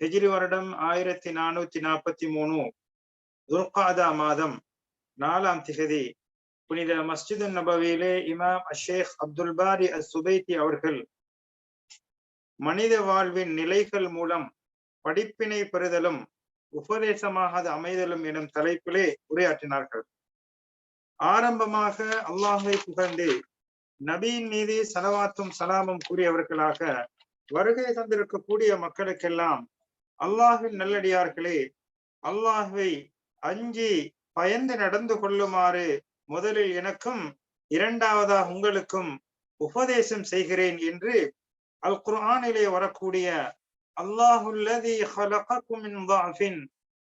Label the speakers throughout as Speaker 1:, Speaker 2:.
Speaker 1: ஹெஜ்ரி வருடம் ஆயிரத்தி நானூத்தி நாற்பத்தி மூணு துர்காதா மாதம் நாலாம் திகதி. புனித மஸ்ஜிது நபவியிலே இமாம் அஷேக் அப்துல் பாரி அஸ் சுபைத்தி அவர்கள் மனித வாழ்வின் நிலைகள் மூலம் படிப்பினை பெறுதலும் உபதேசமாக அது அமைதலும் எனும் தலைப்பிலே உரையாற்றினார்கள். ஆரம்பமாக அல்லாஹை புகழ்ந்து நபியின் மீது சலவாத்தும் சலாமும் கூறியவர்களாக வருகை தந்திருக்கக்கூடிய மக்களுக்கெல்லாம் அல்லாஹின் நல்லடியார்களே அல்லாஹுவை அஞ்சி பயந்து நடந்து கொள்ளுமாறு முதலில் எனக்கும் இரண்டாவதாக உங்களுக்கும் உபதேசம் செய்கிறேன் என்று அல் குர்ஆனிலே வரக்கூடிய அல்லாஹுல்லதி خلقكم من ضعف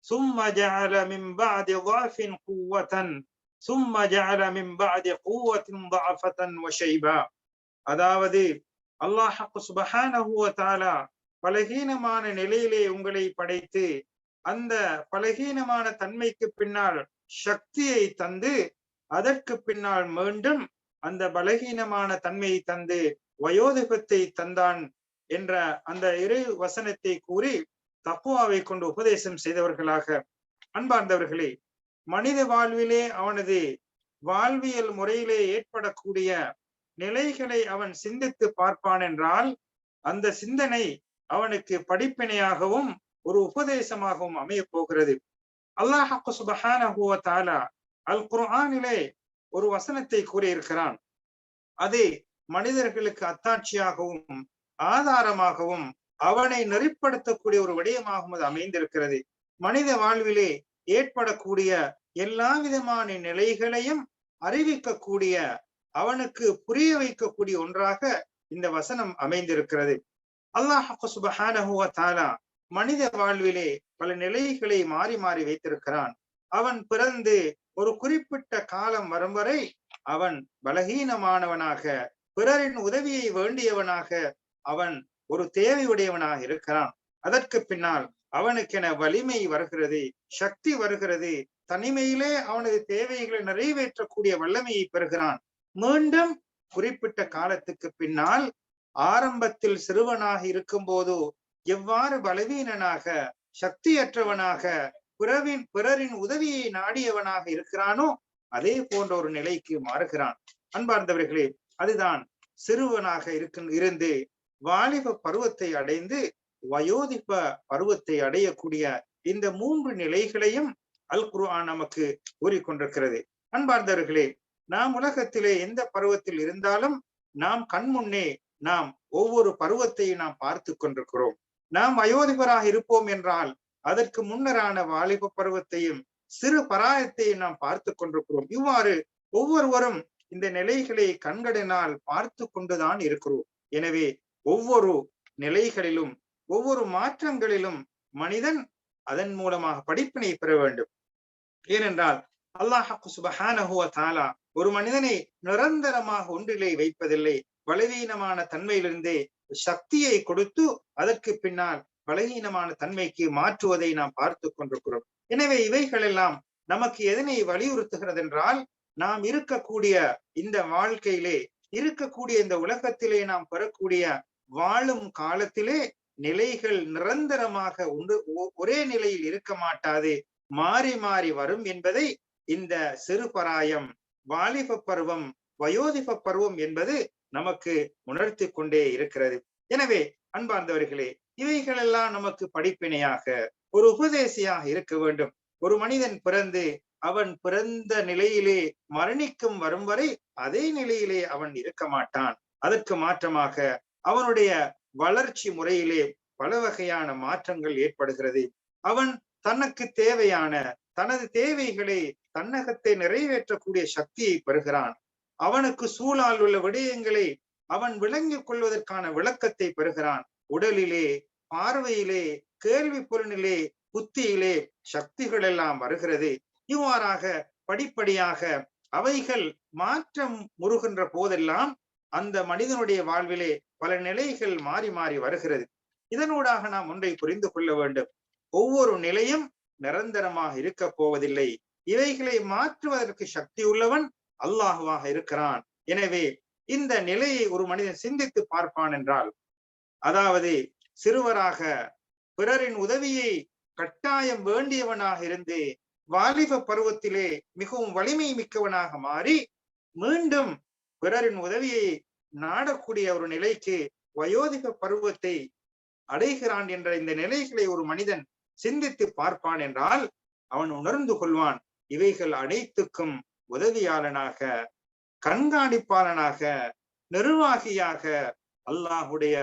Speaker 1: ثم جعل من بعد ضعف قوة ثم جعل من بعد قوة ضعفة وشيبا அதாவது அல்லாஹ் சுபஹானஹு வ தஆலா பலகீனமான நிலையிலே உங்களை படைத்து அந்த பலகீனமான தன்மைக்கு பின்னால் சக்தியை தந்து அதற்கு பின்னால் மீண்டும் அந்த பலகீனமான தன்மையை தந்து வயோதிபத்தை தந்தான் என்ற அந்த இரு வசனத்தை கூறி தப்புவாவை கொண்டு உபதேசம் செய்தவர்களாக. அன்பார்ந்தவர்களே மனித வாழ்விலே அவனது வாழ்வியல் முறையிலே ஏற்படக்கூடிய நிலைகளை அவன் சிந்தித்து பார்ப்பான் என்றால் அந்த சிந்தனை அவனுக்கு படிப்பினையாகவும் ஒரு உபதேசமாகவும் அமைய போகிறது அல்லாஹ் சுபஹானஹு அல் குர்ஆனிலே ஒரு வசனத்தை கூறியிருக்கிறான். அது மனிதர்களுக்கு அத்தாட்சியாகவும் ஆதாரமாகவும் அவனை நெறிப்படுத்தக்கூடிய ஒரு விடயமாகவும் அது அமைந்திருக்கிறது. மனித வாழ்விலே ஏற்படக்கூடிய எல்லா விதமான நிலைகளையும் அறிவிக்கக்கூடிய அவனுக்கு புரிய வைக்கக்கூடிய ஒன்றாக இந்த வசனம் அமைந்திருக்கிறது. அல்லாஹ் சுபஹானஹுவ தாலா மனித வாழ்விலே பல நிலைகளை மாறி மாறி வைத்திருக்கிறான். அவன் பிறந்து ஒரு குறிப்பிட்ட காலம் வரும் வரை அவன் பலகீனமானவனாக பிறரின் உதவியை வேண்டியவனாக அவன் ஒரு தேவையுடையவனாக இருக்கிறான். அதற்கு பின்னால் அவனுக்கென வலிமை வருகிறது சக்தி வருகிறது. தனிமையிலே அவனது தேவைகளை நிறைவேற்றக்கூடிய வல்லமையை பெறுகிறான். மீண்டும் குறிப்பிட்ட காலத்துக்கு பின்னால் ஆரம்பத்தில் சிறுவனாக இருக்கும் போது எவ்வாறு பலவீனனாக சக்தியற்றவனாக பிறவின் பிறரின் உதவியை நாடியவனாக இருக்கிறானோ அதே போன்ற ஒரு நிலைக்கு மாறுகிறான். அன்பார்ந்தவர்களே அதுதான் சிறுவனாக இருக்க இருந்து வாலிப பருவத்தை அடைந்து வயோதிப பருவத்தை அடையக்கூடிய இந்த மூன்று நிலைகளையும் அல் குர்ஆன் நமக்கு கூறிக்கொண்டிருக்கிறது. அன்பார்ந்தவர்களே நாம் உலகத்திலே எந்த பருவத்தில் இருந்தாலும் நாம் கண்முன்னே நாம் ஒவ்வொரு பருவத்தையும் நாம் பார்த்து கொண்டிருக்கிறோம். நாம் வயோதிபராக இருப்போம் என்றால் அதற்கு முன்னரான வாலிப பருவத்தையும் சிறு பராயத்தையும் நாம் பார்த்து கொண்டிருக்கிறோம். இவ்வாறு ஒவ்வொருவரும் இந்த நிலைகளை கண்களினால் பார்த்து கொண்டுதான் இருக்கிறோம். எனவே ஒவ்வொரு நிலைகளிலும் ஒவ்வொரு மாற்றங்களிலும் மனிதன் அதன் மூலமாக படிப்பினை பெற வேண்டும். ஏனென்றால் அல்லாஹ் சுபஹானஹுவ தாலா ஒரு மனிதனை நிரந்தரமாக ஒன்றிலே வைப்பதில்லை. பலவீனமான தன்மையிலிருந்தே சக்தியை கொடுத்து அதற்கு பின்னால் பலவீனமான தன்மைக்கு மாற்றுவதை நாம் பார்த்து கொண்டிருக்கிறோம். எனவே இவைகள் எல்லாம் நமக்கு எதனை வலியுறுத்துகிறது என்றால் நாம் இருக்கக்கூடிய இந்த வாழ்க்கையிலே இருக்கக்கூடிய இந்த உலகத்திலே நாம் பெறக்கூடிய வாழும் காலத்திலே நிலைகள் நிரந்தரமாக ஒன்று ஒரே நிலையில் இருக்க மாட்டாது மாறி மாறி வரும் என்பதை இந்த சிறு பராயம் வாலிப பருவம் வயோதிப பருவம் என்பது நமக்கு உணர்த்தி கொண்டே இருக்கிறது. எனவே அன்பார்ந்தவர்களே இவைகளெல்லாம் நமக்கு படிப்பினையாக ஒரு உபதேசியாக இருக்க வேண்டும். ஒரு மனிதன் பிறந்து அவன் பிறந்த நிலையிலே மரணிக்கும் வரும் வரை அதே நிலையிலே அவன் இருக்க மாட்டான். அதற்கு மாற்றமாக அவனுடைய வளர்ச்சி முறையிலே பல வகையான மாற்றங்கள் ஏற்படுகிறது. அவன் தனக்கு தேவையான தனது தேவைகளை தன்னகத்தை நிறைவேற்றக்கூடிய சக்தியை பெறுகிறான். அவனுக்கு சூழால் உள்ள விடயங்களை அவன் விளங்கிக் கொள்வதற்கான விளக்கத்தை பெறுகிறான். உடலிலே பார்வையிலே கேள்வி பொருளிலே புத்தியிலே சக்திகள் எல்லாம் வருகிறது. இவ்வாறாக படிப்படியாக அவைகள் மாற்றம் முறுகின்ற போதெல்லாம் அந்த மனிதனுடைய வாழ்விலே பல நிலைகள் மாறி மாறி வருகிறது. இதனூடாக நாம் ஒன்றை புரிந்து கொள்ள வேண்டும். ஒவ்வொரு நிலையும் நிரந்தரமாக இருக்க போவதில்லை. இவைகளை மாற்றுவதற்கு சக்தி உள்ளவன் அல்லாஹுவாக இருக்கிறான். எனவே இந்த நிலையை ஒரு மனிதன் சிந்தித்து பார்ப்பான் என்றால் அதாவது சிறுவராக பிறரின் உதவியை கட்டாயம் வேண்டியவனாக இருந்து வாலிப பருவத்திலே மிகவும் வலிமை மிக்கவனாக மாறி மீண்டும் பிறரின் உதவியை நாடக்கூடிய ஒரு நிலைக்கு வயோதிக பருவத்தை அடைகிறான் என்ற இந்த நிலைகளை ஒரு மனிதன் சிந்தித்து பார்ப்பான் என்றால் அவன் உணர்ந்து கொள்வான். இவைகள் அனைத்துக்கும் உதவியாளனாக கண்காணிப்பாளனாக நிர்வாகியாக அல்லாஹுடைய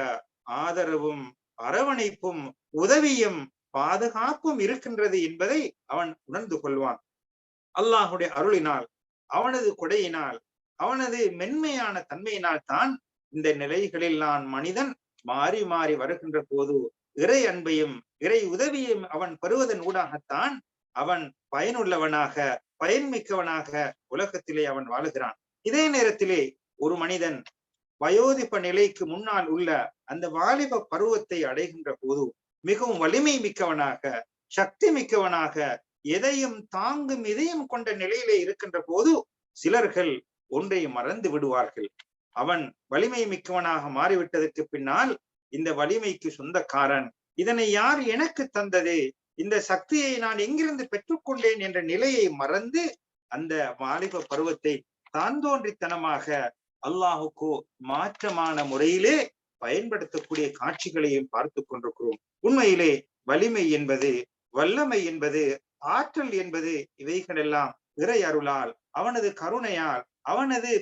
Speaker 1: ஆதரவும் அரவணைப்பும் உதவியும் பாதுகாப்பும் இருக்கின்றது என்பதை அவன் உணர்ந்து கொள்வான். அல்லாஹுடைய அருளினால் அவனது கொடையினால் அவனது மென்மையான தன்மையினால் தான் இந்த நிலைகளில் நான் மனிதன் மாறி மாறி வருகின்ற போது இறை அன்பையும் இறை உதவியும் அவன் பெறுவதன் ஊடாகத்தான் அவன் பயனுள்ளவனாக பயன்மிக்கவனாக உலகத்திலே அவன் வாழுகிறான். இதே நேரத்திலே ஒரு மனிதன் வயோதிப நிலைக்கு முன்னால் உள்ள அந்த வாலிப பருவத்தை அடைகின்ற போது மிகவும் வலிமை மிக்கவனாக சக்தி மிக்கவனாக எதையும் தாங்கும் இதயம் கொண்ட நிலையிலே இருக்கின்ற போது சிலர்கள் ஒன்றை மறந்து விடுவார்கள். அவன் வலிமை மிக்கவனாக மாறிவிட்டதற்கு பின்னால் இந்த வலிமைக்கு சொந்தக்காரன். இதனை யார் எனக்கு தந்தது? இந்த சக்தியை நான் எங்கிருந்து பெற்றுக்கொண்டேன் என்ற நிலையை மறந்து அந்த வாலிப பருவத்தை தான் தோன்றித்தனமாக மாற்றமான முறையிலே பயன்படுத்தக்கூடிய காட்சிகளையும் பார்த்து கொண்டிருக்கிறோம். உண்மையிலே வலிமை என்பது வல்லமை என்பது ஆற்றல் என்பது இவைகளெல்லாம் இறை அருளால் அவனது கருணையால் அவனது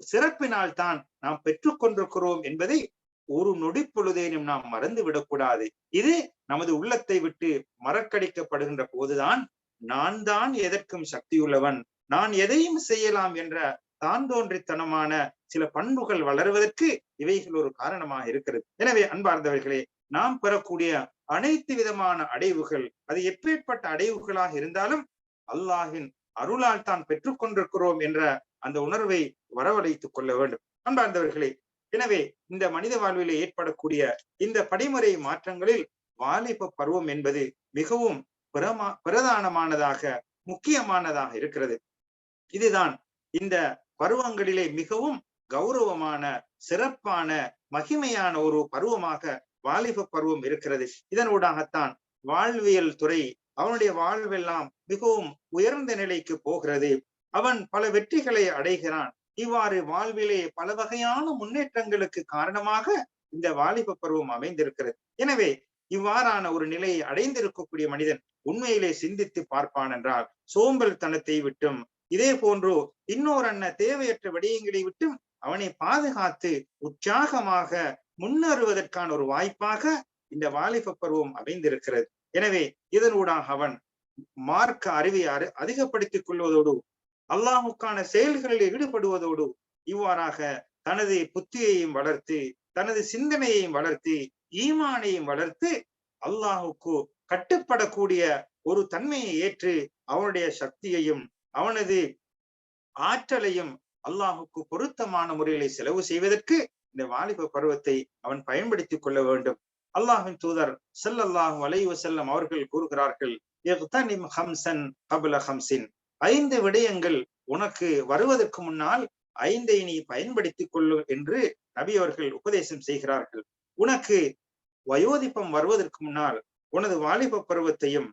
Speaker 1: சிறப்பினால் தான் நாம் பெற்றுக்கொண்டிருக்கிறோம் என்பதை ஒரு நொடி பொழுதேனும் நாம் மறந்து விடக்கூடாது. இது நமது உள்ளத்தை விட்டு மறக்கடிக்கப்படுகின்ற போதுதான் நான் தான் எதற்கும் சக்தியுள்ளவன். நான் எதையும் செய்யலாம் என்ற தான் தோன்றித்தனமான சில பண்புகள் வளர்வதற்கு இவைகள் ஒரு காரணமாக இருக்கிறது. எனவே அன்பார்ந்தவர்களே நாம் பெறக்கூடிய அனைத்து விதமான அடைவுகள் அது எப்பேற்பட்ட அடைவுகளாக இருந்தாலும் அல்லாஹின் அருளால் தான் பெற்றுக்கொண்டிருக்கிறோம் என்ற அந்த உணர்வை வரவழைத்துக் கொள்ள வேண்டும். அன்பார்ந்தவர்களே எனவே இந்த மனித வாழ்வில் ஏற்படக்கூடிய இந்த படிமுறை மாற்றங்களில் வாலிப பருவம் என்பது மிகவும் பிரமா பிரதானமானதாக முக்கியமானதாக இருக்கிறது. இதுதான் இந்த பருவங்களிலே மிகவும் கௌரவமான சிறப்பான மகிமையான ஒரு பருவமாக வாலிப பருவம் இருக்கிறது. இதனூடாகத்தான் வாழ்வியல் துறை அவனுடைய வாழ்வெல்லாம் மிகவும் உயர்ந்த நிலைக்கு போகிறது. அவன் பல வெற்றிகளை அடைகிறான். இவ்வாறு வாழ்விலே பல வகையான முன்னேற்றங்களுக்கு காரணமாக இந்த வாலிப பருவம் அமைந்திருக்கிறது. எனவே இவ்வாறான ஒரு நிலையை அடைந்திருக்கக்கூடிய மனிதன் உண்மையிலே சிந்தித்து பார்ப்பான் என்றால் சோம்பல் தனத்தை விட்டும் இதே போன்று இன்னொரு அண்ண தேவையற்ற விடயங்களை விட்டும் அவனை பாதுகாத்து உற்சாகமாக முன்னேறுவதற்கான ஒரு வாய்ப்பாக இந்த வாலிப பருவம் அமைந்திருக்கிறது. எனவே இதனூடாக அவன் மார்க்க அறிவை அதிகப்படுத்திக் கொள்வதோடு அல்லாஹுக்கான செயல்களில் ஈடுபடுவதோடு இவ்வாறாக தனது புத்தியையும் வளர்த்து தனது சிந்தனையையும் வளர்த்து ஈமானையும் வளர்த்து அல்லாஹுக்கு கட்டுப்படக்கூடிய ஒரு தன்மையை ஏற்று அவனுடைய சக்தியையும் அவனது ஆற்றலையும் அல்லாஹுக்கு பொருத்தமான முறையிலே செலவு செய்வதற்கு இந்த வாலிப பருவத்தை அவன் பயன்படுத்திக் கொள்ள வேண்டும். அல்லாஹின் தூதர் செல்லல்லாஹு வலைவு செல்லம் அவர்கள் கூறுகிறார்கள் ஐந்து விடயங்கள் உனக்கு வருவதற்கு முன்னால் ஐந்தை நீ பயன்படுத்திக் கொள்ளு என்று நபி அவர்கள் உபதேசம் செய்கிறார்கள். உனக்கு வயோதிப்பம் வருவதற்கு முன்னால் உனது வாலிப பருவத்தையும்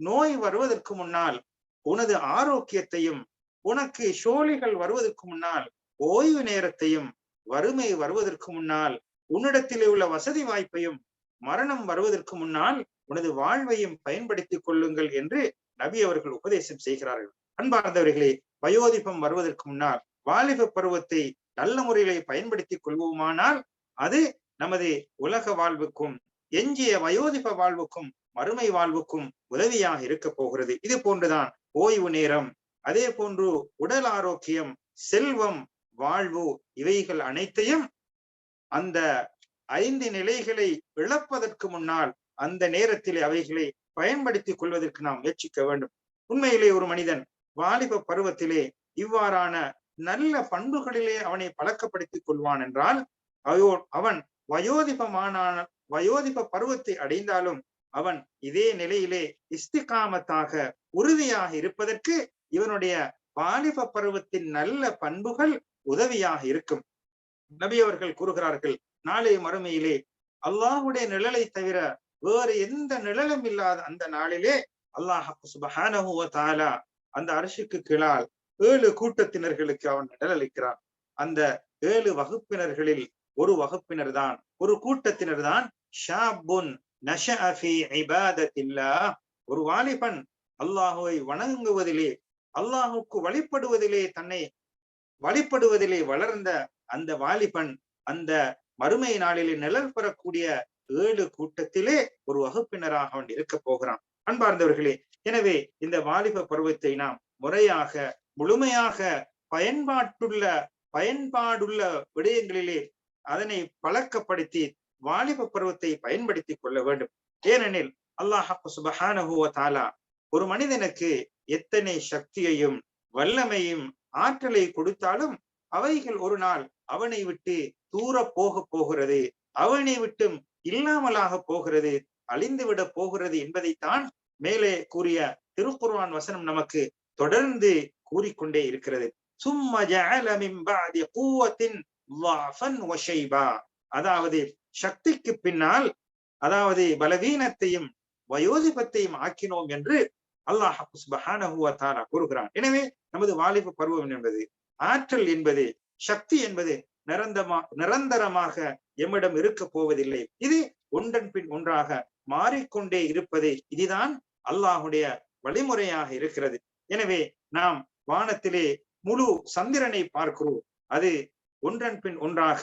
Speaker 1: நோய் வருவதற்கு முன்னால் உனது ஆரோக்கியத்தையும் உனக்கு சோழிகள் வருவதற்கு முன்னால் ஓய்வு நேரத்தையும் வறுமை வருவதற்கு முன்னால் உன்னிடத்திலே உள்ள வசதி வாய்ப்பையும் மரணம் வருவதற்கு முன்னால் உனது வாழ்வையும் பயன்படுத்திக் கொள்ளுங்கள் என்று நபி அவர்கள் உபதேசம் செய்கிறார்கள். அன்பார்ந்தவர்களே வயோதிபம் வருவதற்கு முன்னால் வாலிப பருவத்தை நல்ல முறையிலே பயன்படுத்திக் கொள்வோமானால் அது நமது உலக வாழ்வுக்கும் எஞ்சிய வயோதிப வாழ்வுக்கும் மறுமை வாழ்வுக்கும் உதவியாக இருக்க போகிறது. இது போன்றுதான் ஓய்வு நேரம் அதே போன்று உடல் ஆரோக்கியம் செல்வம் வாழ்வு இவைகள் அனைத்தையும் அந்த ஐந்து நிலைகளை இழப்பதற்கு முன்னால் அந்த நேரத்திலே அவைகளை பயன்படுத்திக் கொள்வதற்கு நாம் முயற்சிக்க வேண்டும். உண்மையிலே ஒரு மனிதன் வாலிப பருவத்திலே இவ்வாறான நல்ல பண்புகளிலே அவனை பழக்கப்படுத்திக் கொள்வான் என்றால் அயோ அவன் வயோதிபமான வயோதிப பருவத்தை அடைந்தாலும் அவன் இதே நிலையிலே இஸ்திகாமத்தாக உறுதியாக இருப்பதற்கு இவனுடைய வாலிப பருவத்தின் நல்ல பண்புகள் உதவியாக இருக்கும். நபி அவர்கள் கூறுகிறார்கள் நாளை மறுமையிலே அல்லாஹுடைய நிழலை தவிர வேறு எந்த நிழலும் இல்லாத அந்த நாளிலே அல்லாஹ் சுபஹானஹுவ தாலா அந்த அரசுக்கு கீழால் ஏழு கூட்டத்தினர்களுக்கு அவன் நிழலளிக்கிறான் அந்த ஏழு வகுப்பினர்களில் ஒரு வகுப்பினர் தான் ஒரு கூட்டத்தினர் தான் ஷாபுன் ஒரு வாலிபன் அல்லாஹுவை வணங்குவதிலே அல்லாஹுக்கு வழிபடுவதிலே தன்னை வழிபடுவதிலே வளர்ந்த அந்த வாலிபன் அந்த மறுமை நாளிலே நிழல் பெறக்கூடிய ஏழு கூட்டத்திலே ஒரு வகுப்பினராக அவன் இருக்க போகிறான். அன்பார்ந்தவர்களே எனவே இந்த வாலிப பருவத்தை நாம் முறையாக முழுமையாக பயன்பாட்டுள்ள பயன்பாடுள்ள விடயங்களிலே அதனை பழக்கப்படுத்தி வாலிப பருவத்தை பயன்படுத்தி கொள்ள வேண்டும். ஏனெனில் அல்லாஹ் சுபஹானஹுவ தாலா ஒரு மனிதனுக்கு எத்தனை சக்தியையும் வல்லமையும் ஆற்றலை கொடுத்தாலும் அவைகள் ஒரு நாள் அவனை விட்டு தூர போக போகிறது அவனை விட்டும் இல்லாமலாக போகிறது அழிந்துவிட போகிறது என்பதைத்தான் மேலே கூறிய திருக்குர்வான் வசனம் நமக்கு தொடர்ந்து கூறிக்கொண்டே இருக்கிறது. அதாவது சக்திக்கு பின்னால் அதாவது பலவீனத்தையும் வயோதிபத்தையும் ஆக்கினோம் என்று அல்லாஹ் கூறுகிறான். எனவே நமது வாலிப பருவம் என்பது ஆற்றல் என்பது சக்தி என்பது நிரந்தமா நிரந்தரமாக எம்மிடம் இருக்க போவதில்லை. இது ஒன்றன் பின் ஒன்றாக மாறிக்கொண்டே இருப்பது இதுதான் அல்லாஹுடைய வழிமுறையாக இருக்கிறது. எனவே நாம் வானத்திலே முழு சந்திரனை பார்க்கிறோம். அது ஒன்றன் பின் ஒன்றாக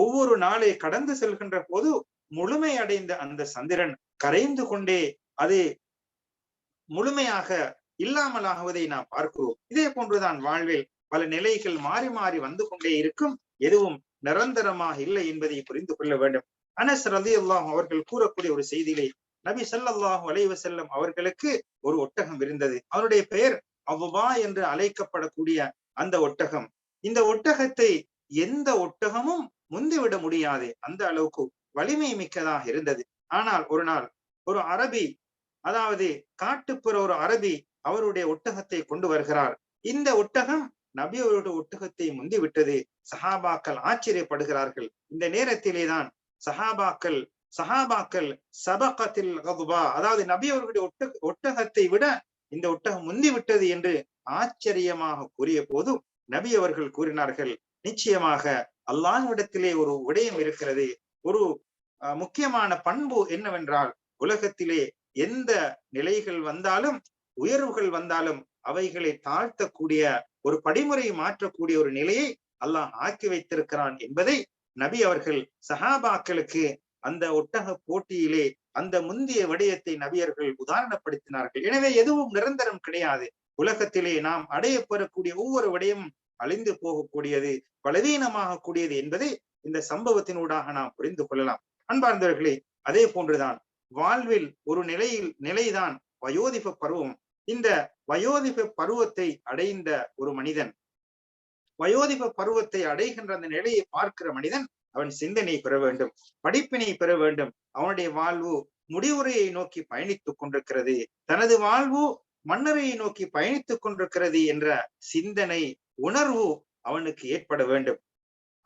Speaker 1: ஒவ்வொரு நாளை கடந்து செல்கின்ற போது முழுமை அடைந்த அந்த சந்திரன் கரைந்து கொண்டே அது முழுமையாக இல்லாமலாகுவதை நாம் பார்க்கிறோம். இதே போன்றுதான் வாழ்வில் பல நிலைகள் மாறி மாறி வந்து கொண்டே இருக்கும். எதுவும் நிரந்தரமாக இல்லை என்பதை புரிந்து கொள்ள வேண்டும். அனஸ் ரதி அல்லாஹ் அவர்கள் கூறக்கூடிய ஒரு செய்தியிலே நபி சல்லாஹூ அலைவ செல்லம் அவர்களுக்கு ஒரு ஒட்டகம் இருந்தது. அவருடைய பெயர் அவ்வா என்று அழைக்கப்படக்கூடிய அந்த ஒட்டகம். இந்த ஒட்டகத்தை எந்த ஒட்டகமும் முந்திவிட முடியாது. அந்த அளவுக்கு வலிமை மிக்கதாக இருந்தது. ஆனால் ஒரு நாள் ஒரு அரபி அதாவது காட்டுப்புற ஒரு அரபி அவருடைய ஒட்டகத்தை கொண்டு வருகிறார். இந்த ஒட்டகம் நபியோட ஒட்டகத்தை முந்தி விட்டது. சஹாபாக்கள் ஆச்சரியப்படுகிறார்கள். இந்த நேரத்திலே தான் சஹாபாக்கள் சஹாபாக்கள் சபகத்தில் அதாவது நபி அவர்களுடைய ஒட்டக ஒட்டகத்தை விட இந்த ஒட்டகம் முந்தி விட்டது என்று ஆச்சரியமாக கூறிய போது நபி அவர்கள் கூறினார்கள் நிச்சயமாக அல்லாஹ்விடத்திலே ஒரு விடயம் இருக்கிறது. ஒரு முக்கியமான பண்பு என்னவென்றால் உலகத்திலே எந்த நிலைகள் வந்தாலும் உயர்வுகள் வந்தாலும் அவைகளை தாழ்த்தக்கூடிய ஒரு படிமுறை மாற்றக்கூடிய ஒரு நிலையை அல்லாஹ் ஆக்கி வைத்திருக்கிறான் என்பதை நபி அவர்கள் சஹாபாக்களுக்கு அந்த ஒட்டக போட்டியிலே அந்த முந்திய விடயத்தை நபியர்கள் உதாரணப்படுத்தினார்கள். எனவே எதுவும் நிரந்தரம் கிடையாது. உலகத்திலே நாம் அடைய பெறக்கூடிய ஒவ்வொரு விடயமும் அழிந்து போகக்கூடியது பலவீனமாக கூடியது என்பதை இந்த சம்பவத்தினூடாக நாம் புரிந்து கொள்ளலாம். அன்பார்ந்தவர்களே அதே போன்றுதான் வாழ்வில் ஒரு நிலையில் நிலைதான் வயோதிப பருவம். இந்த வயோதிப பருவத்தை அடைந்த ஒரு மனிதன் வயோதிப பருவத்தை அடைகின்ற அந்த நிலையை பார்க்கிற மனிதன் அவன் சிந்தனை பெற வேண்டும் படிப்பினை பெற வேண்டும். அவனுடைய வாழ்வு முடிவுரையை நோக்கி பயணித்துக் கொண்டிருக்கிறது. தனது வாழ்வு மன்னரையை நோக்கி பயணித்துக் கொண்டிருக்கிறது என்ற சிந்தனை உணர்வு அவனுக்கு ஏற்பட வேண்டும்.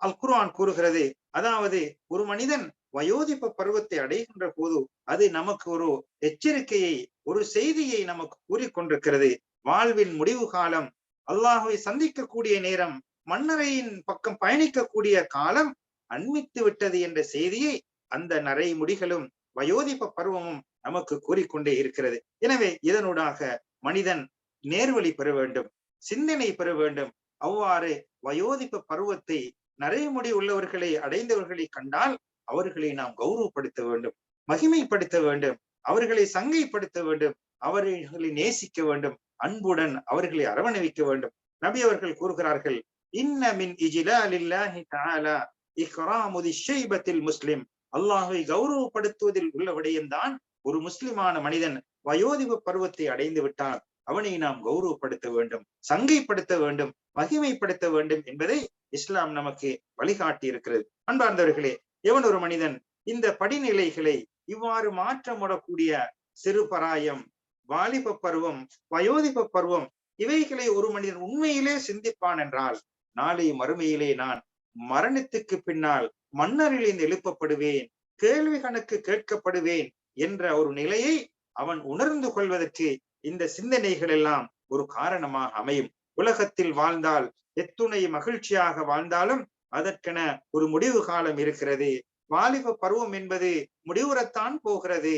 Speaker 1: அல் குர்ஆன் கூறுகிறது அதாவது ஒரு மனிதன் வயோதிப்ப பருவத்தை அடைகின்ற போது அது நமக்கு ஒரு எச்சரிக்கையை ஒரு செய்தியை நமக்கு கூறிக்கொண்டிருக்கிறது வாழ்வின் முடிவு காலம் அல்லாஹுவை சந்திக்கக்கூடிய நேரம் மன்னரையின் பக்கம் பயணிக்கக்கூடிய காலம் அண்மித்து விட்டது என்ற செய்தியை அந்த நரை முடிகளும் வயோதிப பருவமும் நமக்கு கூறிக்கொண்டே இருக்கிறது. எனவே இதனூடாக மனிதன் நேர்வழி பெற வேண்டும் சிந்தனை பெற வேண்டும். அவ்வாறு வயோதிப பருவத்தை நரைமுடி உள்ளவர்களை அடைந்தவர்களை கண்டால் அவர்களை நாம் கௌரவப்படுத்த வேண்டும் மகிமைப்படுத்த வேண்டும். அவர்களை சங்கைப்படுத்த வேண்டும். அவர்களை நேசிக்க வேண்டும். அன்புடன் அவர்களை அரவணைக்க வேண்டும். நபி அவர்கள் கூறுகிறார்கள் இன்னமின் இஜிலாலில்லாஹி தஆலா இக்ராமுதி ஷைபத்தில் முஸ்லிம். அல்லாஹை கௌரவப்படுத்துவதில் உள்ள விடயம்தான் ஒரு முஸ்லிமான மனிதன் வயோதிப பருவத்தை அடைந்து விட்டால் அவனை நாம் கௌரவப்படுத்த வேண்டும் சங்கைப்படுத்த வேண்டும் மகிமைப்படுத்த வேண்டும் என்பதை இஸ்லாம் நமக்கு வழிகாட்டி இருக்கிறது அன்பார்ந்தவர்களே எவன் ஒரு மனிதன் இந்த படிநிலைகளை இவ்வாறு மாற்றமுடக்கூடிய சிறுபராயம் வாலிப பருவம் வயோதிப பருவம் இவைகளை ஒரு மனிதன் உண்மையிலே சிந்திப்பான் என்றால் நாளை மறுமையிலே நான் மரணத்துக்கு பின்னால் மன்னரிலிருந்து எழுப்பப்படுவேன் கேள்வி கணக்கு கேட்கப்படுவேன் என்ற ஒரு நிலையை அவன் உணர்ந்து கொள்வதற்கு இந்த சிந்தனைகள் எல்லாம் ஒரு காரணமாக அமையும். உலகத்தில் வாழ்ந்தால் எத்துணை மகிழ்ச்சியாக வாழ்ந்தாலும் அதற்கென ஒரு முடிவு காலம் இருக்கிறது. வாலிப பருவம் என்பது முடிவுறத்தான் போகிறது.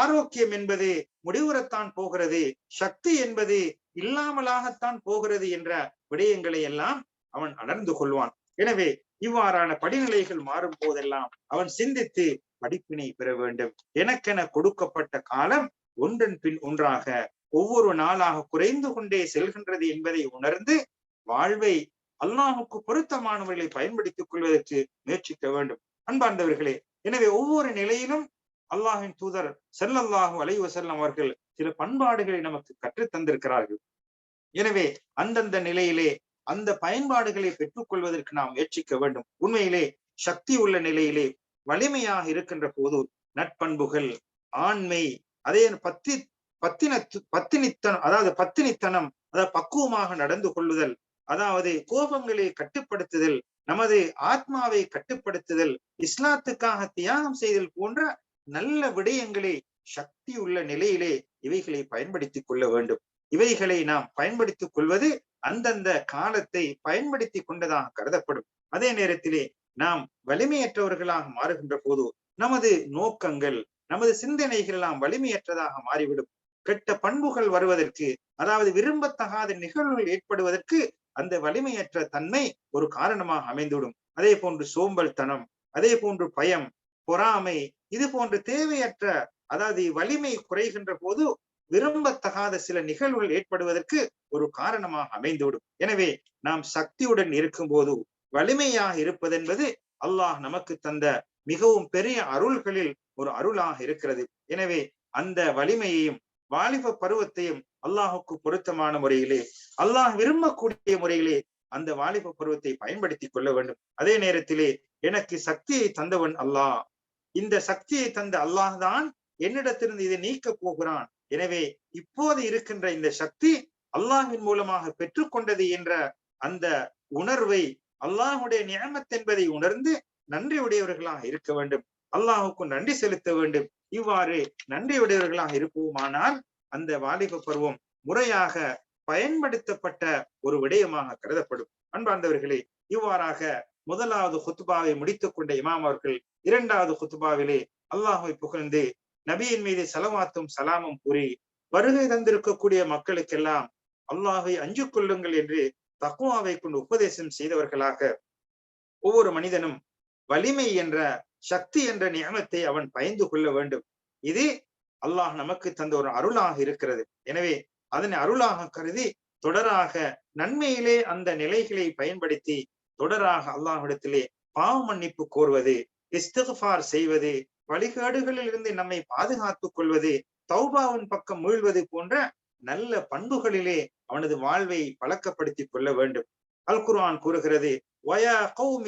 Speaker 1: ஆரோக்கியம் என்பது முடிவுறத்தான் போகிறது சக்தி என்பது இல்லாமலாகத்தான் போகிறது என்ற விடயங்களை எல்லாம் அவன் அடர்ந்து கொள்வான். எனவே இவ்வாறான படிநிலைகள் மாறும் போதெல்லாம் அவன் சிந்தித்து படிப்பினை பெற வேண்டும். எனக்கென கொடுக்கப்பட்ட காலம் ஒன்றன் பின் ஒன்றாக ஒவ்வொரு நாளாக குறைந்து கொண்டே செல்கின்றது என்பதை உணர்ந்து வாழ்வை அல்லாஹுக்கு பொருத்தமானவர்களை பயன்படுத்திக் கொள்வதற்கு முயற்சிக்க வேண்டும். அன்பார்ந்தவர்களே எனவே ஒவ்வொரு நிலையிலும் அல்லாஹின் தூதர் செல்லல்லாஹு அலைவ செல்லம் அவர்கள் சில பண்பாடுகளை நமக்கு கற்றுத் தந்திருக்கிறார்கள். எனவே அந்தந்த நிலையிலே அந்த பயன்பாடுகளை பெற்றுக்கொள்வதற்கு நாம் முயற்சிக்க வேண்டும். உண்மையிலே சக்தி உள்ள நிலையிலே வலிமையாக இருக்கின்ற போது நட்பண்புகள் ஆண்மை அதே பத்தி பத்தின பத்தினித்தனம் அதாவது பத்தினித்தனம் அதாவது பக்குவமாக நடந்து கொள்ளுதல் அதாவது கோபங்களை கட்டுப்படுத்துதல் நமது ஆத்மாவை கட்டுப்படுத்துதல் இஸ்லாத்துக்காக தியாகம் செய்தல் போன்ற நல்ல விடயங்களை சக்தி உள்ள நிலையிலே இவைகளை பயன்படுத்திக் கொள்ள வேண்டும். இவைகளை நாம் பயன்படுத்திக் கொள்வது அந்தந்த காலத்தை பயன்படுத்தி கொண்டதாக கருதப்படும். அதே நேரத்திலே நாம் வலிமையற்றவர்களாக மாறுகின்ற போது நமது நோக்கங்கள் நமது சிந்தனைகள் எல்லாம் வலிமையற்றதாக மாறிவிடும். கெட்ட பண்புகள் வருவதற்கு அதாவது விரும்பத்தகாத நிகழ்வுகள் ஏற்படுவதற்கு அந்த வலிமையற்ற தன்மை ஒரு காரணமாக அமைந்துவிடும். அதே போன்று சோம்பல் தனம் அதே போன்று பயம் பொறாமை இது போன்ற தேவையற்ற அதாவது வலிமை குறைகின்ற போது விரும்பத்தகாத சில நிகழ்வுகள் ஏற்படுவதற்கு ஒரு காரணமாக அமைந்துவிடும். எனவே நாம் சக்தியுடன் இருக்கும் போது வலிமையாக இருப்பதென்பது அல்லாஹ் நமக்கு தந்த மிகவும் பெரிய அருள்களில் ஒரு அருளாக இருக்கிறது. எனவே அந்த வலிமையையும் வாலிப பருவத்தையும் அல்லாஹுக்கு பொருத்தமான முறையிலே அல்லாஹ் விரும்பக்கூடிய முறையிலே அந்த வாலிப பருவத்தை பயன்படுத்தி கொள்ள வேண்டும். அதே நேரத்திலே எனக்கு சக்தியை தந்தவன் அல்லாஹ். இந்த சக்தியை தந்த அல்லாஹ் தான் என்னிடத்திலிருந்து இதை நீக்க போகிறான். எனவே இப்போது இருக்கின்ற இந்த சக்தி அல்லாஹின் மூலமாக பெற்றுக்கொண்டது என்ற அந்த உணர்வை அல்லாஹுடைய நியமத் என்பதை உணர்ந்து நன்றி உடையவர்களாக இருக்க வேண்டும். அல்லாஹுக்கு நன்றி செலுத்த வேண்டும். இவ்வாறு நன்றியுடையவர்களாக இருப்போமானால் அந்த வாலிப பருவம் முறையாக பயன்படுத்தப்பட்ட ஒரு விடயமாக கருதப்படும். அன்பார்ந்தவர்களே இவ்வாறாக முதலாவது ஹுத்துபாவை முடித்துக் கொண்ட இமாம் அவர்கள் இரண்டாவது ஹுத்துபாவிலே அல்லாஹுவை புகழ்ந்து நபியின் மீது செலவாத்தும் சலாமும் கூறி வருகை தந்திருக்கக்கூடிய மக்களுக்கெல்லாம் அல்லாஹை அஞ்சு கொள்ளுங்கள் என்று தக்குவாவை கொண்டு உபதேசம் செய்தவர்களாக ஒவ்வொரு மனிதனும் வலிமை என்ற சக்தி என்ற நியமத்தை அவன் பயந்து கொள்ள வேண்டும். இது அல்லாஹ் நமக்கு தந்த ஒரு அருளாக இருக்கிறது. எனவே அதனை அருளாக கருதி தொடராக நன்மையிலே அந்த நிலைகளை பயன்படுத்தி தொடராக அல்லாஹ்விடத்திலே பாவ மன்னிப்பு கோருவது இஸ்திஃபார் செய்வது வழிகாடுகளில் இருந்து நம்மை பாதுகாத்துக் கொள்வது தௌபாவின் பக்கம் மீழ்வது போன்ற நல்ல பண்புகளிலே அவனது வாழ்வை பழக்கப்படுத்திக் கொள்ள வேண்டும். அல் குர்ஆன் கூறுகிறது வயா கௌம்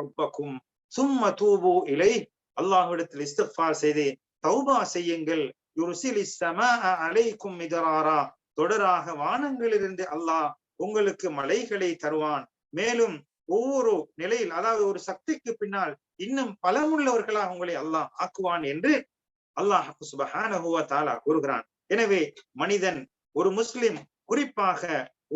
Speaker 1: ரப்பக்கும் சும்ம தூபு இலை அல்லாஹ்விடத்தில் இஸ்திஃபார் செய்து தௌபா செய்யுங்கள். யுர்சிலி அலைக்கும் மிதராரா. தொடராக வானங்களிலிருந்து அல்லாஹ் உங்களுக்கு மலைகளை தருவான். மேலும் ஒவ்வொரு நிலையில் அதாவது ஒரு சக்திக்கு பின்னால் இன்னும் பலமுள்ளவர்களாக உங்களை அல்லாஹ் ஆக்குவான் என்று அல்லாஹ் தாலா கூறுகிறான். எனவே மனிதன் ஒரு முஸ்லிம் குறிப்பாக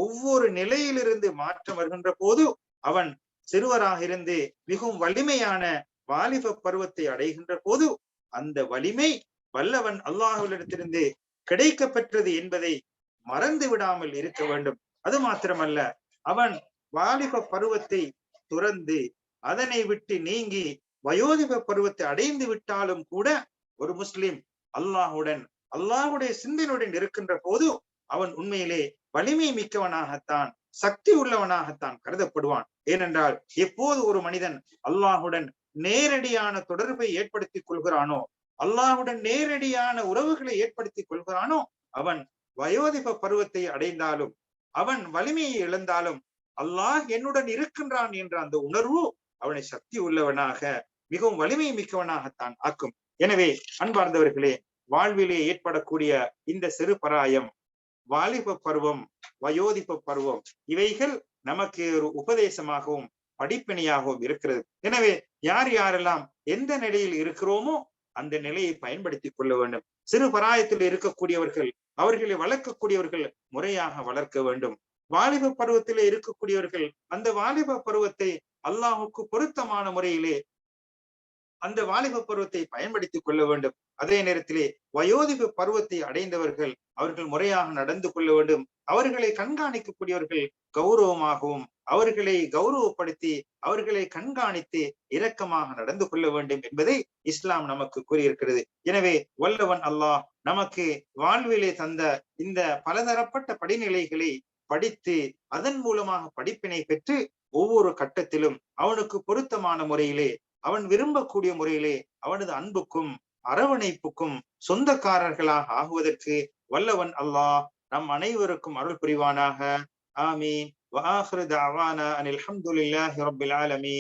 Speaker 1: ஒவ்வொரு நிலையிலிருந்து மாற்றம் வருகின்ற போது அவன் சிறுவராக இருந்து மிகவும் வலிமையான வாலிப பருவத்தை அடைகின்ற போது அந்த வலிமை வல்லவன் அல்லாஹுவிடத்திலிருந்து கிடைக்க பெற்றது என்பதை மறந்து விடாமல் இருக்க வேண்டும். அது மாத்திரமல்ல அவன் வாலிப பருவத்தை துறந்து அதனை விட்டு நீங்கி வயோதிப பருவத்தை அடைந்து விட்டாலும் கூட ஒரு முஸ்லிம் அல்லாஹுடன் அல்லாஹுடைய சிந்தனையுடன் இருக்கின்ற போது அவன் உண்மையிலே வலிமை மிக்கவனாகத்தான் சக்தி உள்ளவனாகத்தான் கருதப்படுவான். ஏனென்றால் எப்போது ஒரு மனிதன் அல்லாஹுடன் நேரடியான தொடர்பை ஏற்படுத்திக் கொள்கிறானோ அல்லாஹுடன் நேரடியான உறவுகளை ஏற்படுத்திக் கொள்கிறானோ அவன் வயோதிப பருவத்தை அடைந்தாலும் அவன் வலிமையை இழந்தாலும் அல்லாஹ் என்னுடன் இருக்கின்றான் என்ற அந்த உணர்வு அவனை சக்தி உள்ளவனாக மிகவும் வலிமை மிக்கவனாகத்தான் ஆக்கும். எனவே அன்பார்ந்தவர்களே வாழ்விலே ஏற்படக்கூடிய இந்த சிறு பராயம் வாலிப பருவம் வயோதிப பருவம் இவைகள் நமக்கு ஒரு உபதேசமாகவும் படிப்பினையாகவும் இருக்கிறது. எனவே யார் யாரெல்லாம் எந்த நிலையில் இருக்கிறோமோ அந்த நிலையை பயன்படுத்திக் கொள்ள வேண்டும். சிறு பராயத்தில் இருக்கக்கூடியவர்கள் அவர்களை வளர்க்கக்கூடியவர்கள் முறையாக வளர்க்க வேண்டும். வாலிப பருவத்திலே இருக்கக்கூடியவர்கள் அந்த வாலிப பருவத்தை அல்லாஹுக்கு பொருத்தமான முறையிலே அந்த வாலிப பருவத்தை பயன்படுத்திக் கொள்ள வேண்டும். அதே நேரத்திலே வயோதிப பருவத்தை அடைந்தவர்கள் அவர்கள் முறையாக நடந்து கொள்ள வேண்டும். அவர்களை கண்காணிக்கக்கூடியவர்கள் கௌரவமாகவும் அவர்களை கௌரவப்படுத்தி அவர்களை கண்காணித்து இரக்கமாக நடந்து கொள்ள வேண்டும் என்பதை இஸ்லாம் நமக்கு கூறியிருக்கிறது. எனவே வல்லவன் அல்லாஹ் நமக்கு வாழ்விலே தந்த இந்த பலதரப்பட்ட படிநிலைகளை படித்து அதன் மூலமாக படிப்பினை பெற்று ஒவ்வொரு கட்டத்திலும் அவனுக்கு பொருத்தமான முறையிலே அவன் விரும்பக்கூடிய முறையிலே அவனது அன்புக்கும் அரவணைப்புக்கும் சொந்தக்காரர்களாக ஆகுவதற்கு வல்லவன் அல்லாஹ் நம் அனைவருக்கும் அருள் புரிவானாக. ஆமீன். வாஹிரு தாவானா அனில் அஹமதுல்லாஹி ரபில் ஆலமீன்.